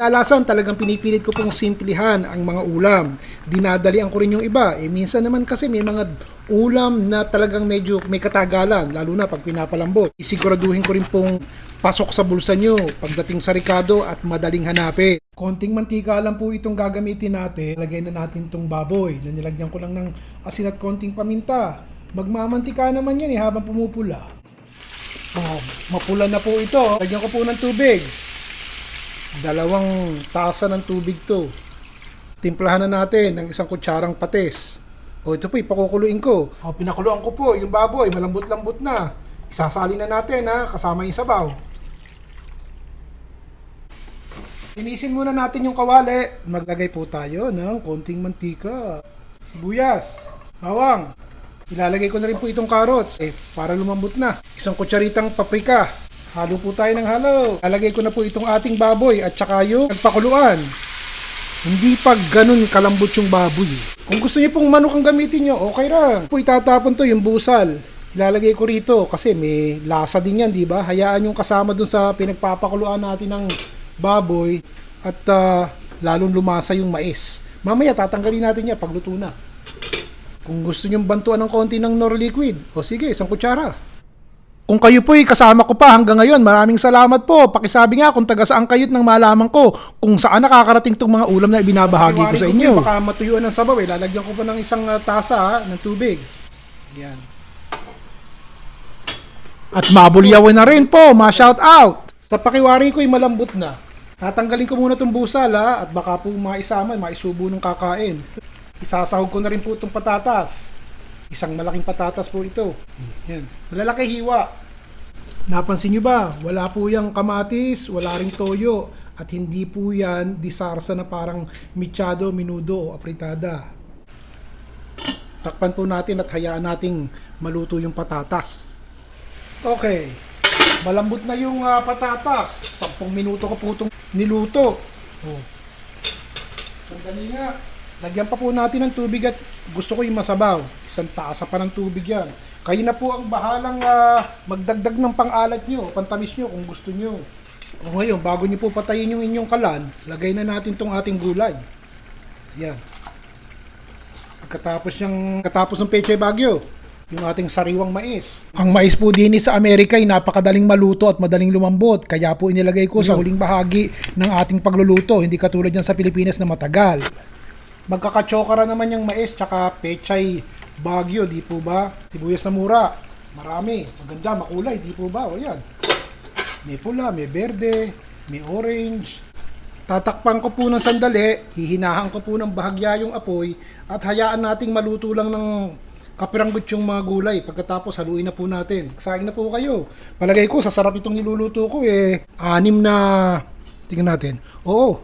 Alasan talagang pinipilit ko pong simplihan ang mga ulam. Dinadalian ko rin yung iba. Eh minsan naman kasi may mga ulam na talagang medyo may katagalan, lalo na pag pinapalambot. Isiguraduhin ko rin pong pasok sa bulsa nyo pagdating sa Ricardo at madaling hanapin. Konting mantika lang po itong gagamitin natin. Lagay na natin itong baboy na nilagyan ko lang ng asin at konting paminta. Magmamantika naman yan eh habang pumupula. Oh, mapula na po ito. Lagyan ko po ng tubig. Dalawang tasa ng tubig to. Timplahan na natin ng isang kutsarang patis. O ito po, ipakukuluin ko. O pinakuluan ko po yung baboy, malambot-lambot na. Isasali na natin ha, kasama yung sabaw. Inisin muna natin yung kawali. Maglagay po tayo ng konting mantika. Sibuyas. Bawang. Ilalagay ko na rin po itong carrots eh, para lumambot na. Isang kutsaritang paprika. Halo po tayo ng halo. Lalagay ko na po itong ating baboy at saka yung nagpakuluan. Hindi pa ganun kalambot yung baboy. Kung gusto niyo pong manok ang gamitin niyo, okay lang. Po itatapon to yung busal. Ilalagay ko rito kasi may lasa din yan, di ba? Hayaan yung kasama dun sa pinagpapakuluan natin ng baboy at ah, lalong lumasa yung mais. Mamaya tatanggalin natin yan pagluto na. Kung gusto nyo bantuan ng konti ng nor liquid, o sige, isang kutsara. Kung kayo po'y kasama ko pa hanggang ngayon, maraming salamat po. Pakisabi nga kung taga saan kayo't nang malaman ko kung saan nakakarating tong mga ulam na ibinabahagi ko sa inyo. Baka matuyuan ng sabaw eh. Lalagyan ko pa ng isang ah, tasa ah, ng tubig. Yan. At mabulyawan na rin po, ma-shout out. Sa pakiwari ko'y malambot na. Tatanggalin ko muna itong busal ha, at baka po maisama, maisubo ng kakain. Isasahog ko na rin po itong patatas. Isang malaking patatas po ito. Yan. Malalaki hiwa. Napansin nyo ba? Wala po yung kamatis, wala ring toyo. At hindi po yan disarsa na parang michado, minudo o apritada. Takpan po natin at hayaan nating maluto yung patatas. Okay. Malambot na yung ah, patatas. 10 minuto ko po itong niluto. Oh. Sandali nga. Lagyan pa po natin ng tubig at gusto ko yung masabaw. Isang tasa pa ng tubig yan. Kayo na po ang bahalang ah, magdagdag ng pang-alat nyo, pantamis nyo kung gusto nyo. O ngayon, bago nyo po patayin yung inyong kalan, lagay na natin tong ating gulay. Yan. Pagkatapos yung katapos ng Peche Bagyo, yung ating sariwang mais. Ang mais po din sa Amerika ay napakadaling maluto at madaling lumambot. Kaya po inilagay ko sa huling bahagi ng ating pagluluto. Hindi katulad yan sa Pilipinas na matagal. Magkakatsokara naman yung mais tsaka pechay bagyo, di po ba? Sibuyas na mura. Marami. Maganda, makulay, di po ba? O yan. May pula, may berde, may orange. Tatakpan ko po ng sandali, hihinahan ko po ng bahagya yung apoy at hayaan nating maluto lang ng kapiranggot yung mga gulay. Pagkatapos haluin na po natin. Saing na po kayo. Palagay ko, sasarap itong niluluto ko eh. Anim na, tingnan natin. Oo,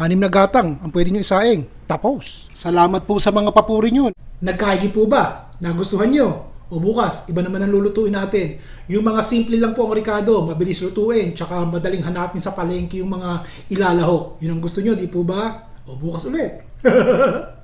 anim na gatang ang pwede nyo isaing. Tapos. Salamat po sa mga papuri nyo. Nagkaigi po ba? Nagustuhan nyo? O bukas, iba naman ang lulutuin natin. Yung mga simple lang po ang Ricardo, mabilis lutuin, tsaka madaling hanapin sa palengke yung mga ilalahok. Yun ang gusto nyo, di po ba? O bukas ulit.